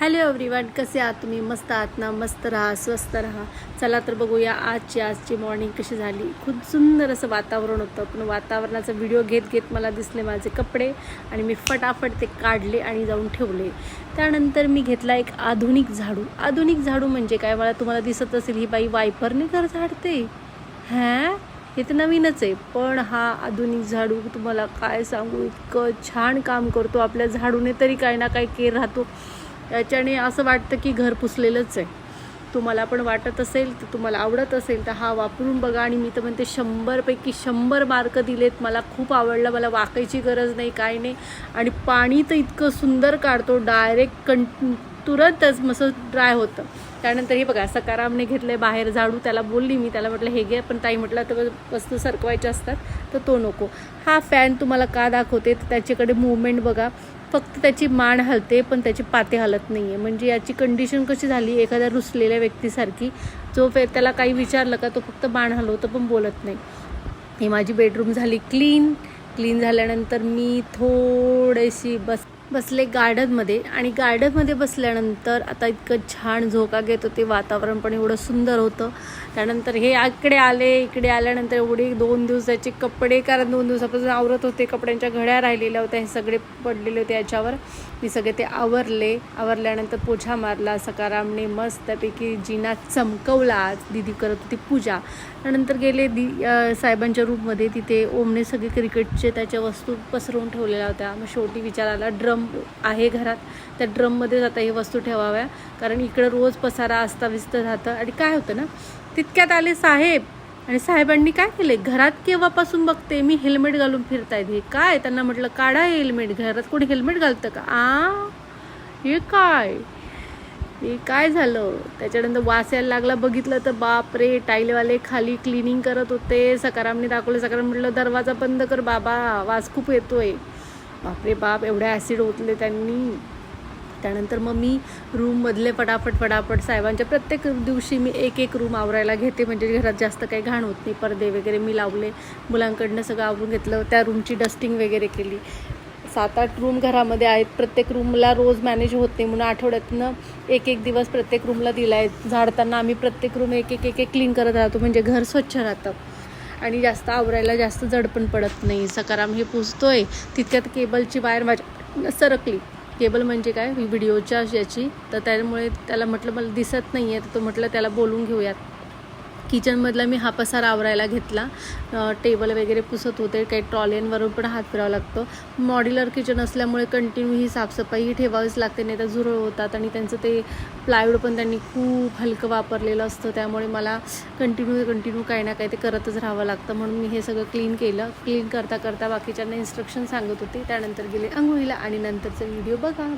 Hello everyone कसे आहात तुम्ही? मस्त आहात ना? मस्त राहा स्वस्त राहा. चला तर बघूया आजची आजची मॉर्निंग कशी झाली. खूप सुंदर असं वातावरण होतं. पण वातावरणाचा व्हिडिओ घेत घेत मला दिसले माझे कपडे आणि मी फटाफट ते काढले आणि जाऊन ठेवले. त्यानंतर मी घेतला एक आधुनिक झाडू. आधुनिक झाडू म्हणजे काय? मला तुम्हाला दिसत असेल ही बाई वायपरने घर झाडते. हां? हे तर नवीनच आहे. पण हा आधुनिक झाडू तुम्हाला काय सांगू? इतकं छान काम करतो. आपल्या झाडूने तरी काही ना काही केर राहतो. याच्याने असं वाटतं की घर पुसलेलंच आहे. तुम्हाला पण वाटत असेल तर तुम्हाला आवडत असेल तर हा वापरून बघा. आणि मी तर म्हणते शंभरपैकी शंभर मार्क दिलेत. मला खूप आवडलं मला वाकायची गरज नाही काय नाही. आणि पाणी तर इतकं सुंदर काढतो डायरेक्ट कं तुरंतच मस्त ड्राय होतं. त्यानंतर हे बघा सकारामने घेतलं आहे बाहेर झाडू त्याला बोलली मी त्याला म्हटलं हे घे. पण ताई म्हटलं तर वस्तू सरकवायच्या असतात तर तो नको. हा फॅन तुम्हाला का दाखवते? तर त्याच्याकडे मुवमेंट बघा. फक्त त्याची मान हलते पण त्याची पाते हलत नाही आहे म्हणजे याची कंडिशन कशी झाली? एखाद्या रुसलेल्या व्यक्तीसारखी. जो फे त्याला काही विचारलं का तो फक्त मान हलवतो पण बोलत नाही. ही माझी बेडरूम झाली क्लीन क्लीन झाल्यानंतर मी थोडीशी बस बसले गार्डनमध्ये आणि गार्डनमध्ये बसल्यानंतर आता इतकं छान झोका घेत होते. वातावरण पण एवढं सुंदर होतं. त्यानंतर हे इकडे आले इकडे आल्यानंतर एवढे दोन दिवसाचे कपडे कारण दोन दिवसापासून आवरत होते. कपड्यांच्या घड्या राहिलेल्या होत्या. हे सगळे पडलेले होते याच्यावर. मी सगळे ते आवरले. आवरल्यानंतर पोछा मारला. सकारामने मस्तपैकी जिना चमकवला. आज दिदी करत होती पूजा. त्यानंतर गेले दि साहेबांच्या रूममध्ये तिथे ओमने सगळे क्रिकेटचे त्याच्या वस्तू पसरवून ठेवलेल्या होत्या. मग शेवटी विचार आला ड्रम आहे घरात त्या ड्रममध्येच आता ही वस्तू ठेवाव्या. कारण इकडं रोज पसारा असता विस्त राहतं आणि काय होतं ना तितक्यात आले साहेब. आणि साहेबांनी काय केले? घरात केव्हापासून बघते? मी हेल्मेट घालून फिरतायत हे काय? त्यांना म्हटलं काढा हेल्मेट. घरात कोणी हेल्मेट घालतं का? आ? हे काय? हे काय झालं? त्याच्यानंतर वास यायला लागला. बघितलं तर बाप रे टाईलवाले खाली क्लिनिंग करत होते. सकारामने दाखवले. सकाराम म्हटलं दरवाजा बंद कर बाबा. वास खूप येतोय. बापरे बाप एवढ्या ॲसिड ओतले त्यांनी. त्यानंतर मग मी रूममधले फटाफट फटाफट साहेबांच्या प्रत्येक दिवशी मी एक एक रूम आवरायला घेते. म्हणजे घरात जास्त काही घाण होत नाही. पडदे वगैरे मी लावले. मुलांकडनं सगळं आवरून घेतलं. त्या रूमची डस्टिंग वगैरे केली. सात आठ रूम घरामध्ये आहेत. प्रत्येक रूमला रोज मॅनेज होत नाही. म्हणून आठवड्यातनं एक एक दिवस प्रत्येक रूमला दिला आहे झाडताना आम्ही प्रत्येक रूम एक एक एक एक क्लीन करत राहतो. म्हणजे घर स्वच्छ राहतं. आणि जास्त आवरायला जास्त जड पण पडत नाही. सकाराम हे पुसतोय. तितक्यात केबलची वायर माझ्या सरकली. केबल म्हणजे काय? व्हिडिओच्या याची. तर त्यामुळे त्याला म्हटलं मला दिसत नाही आहे तर तो म्हटलं त्याला बोलून घेऊयात. किचनमधला मी हा पसार आवरायला घेतला. टेबल वगैरे पुसत होते. काही ट्रॉलेनवरून पण हात फिरावा लागतो. मॉड्युलर किचन असल्यामुळे कंटिन्यू ही साफसफाई ठेवावीच लागते नाही तर झुरळ होतात आणि त्यांचं ते प्लायवूड पण त्यांनी खूप हलकं वापरलेलं असतं. त्यामुळे मला कंटिन्यू कंटिन्यू काही ना काही ते करतच राहावं लागतं. म्हणून मी हे सगळं क्लीन केलं. क्लीन करता करता बाकीच्यांना इन्स्ट्रक्शन सांगत होते. त्यानंतर गेले आंघोळीला आणि नंतरचा व्हिडिओ बघा.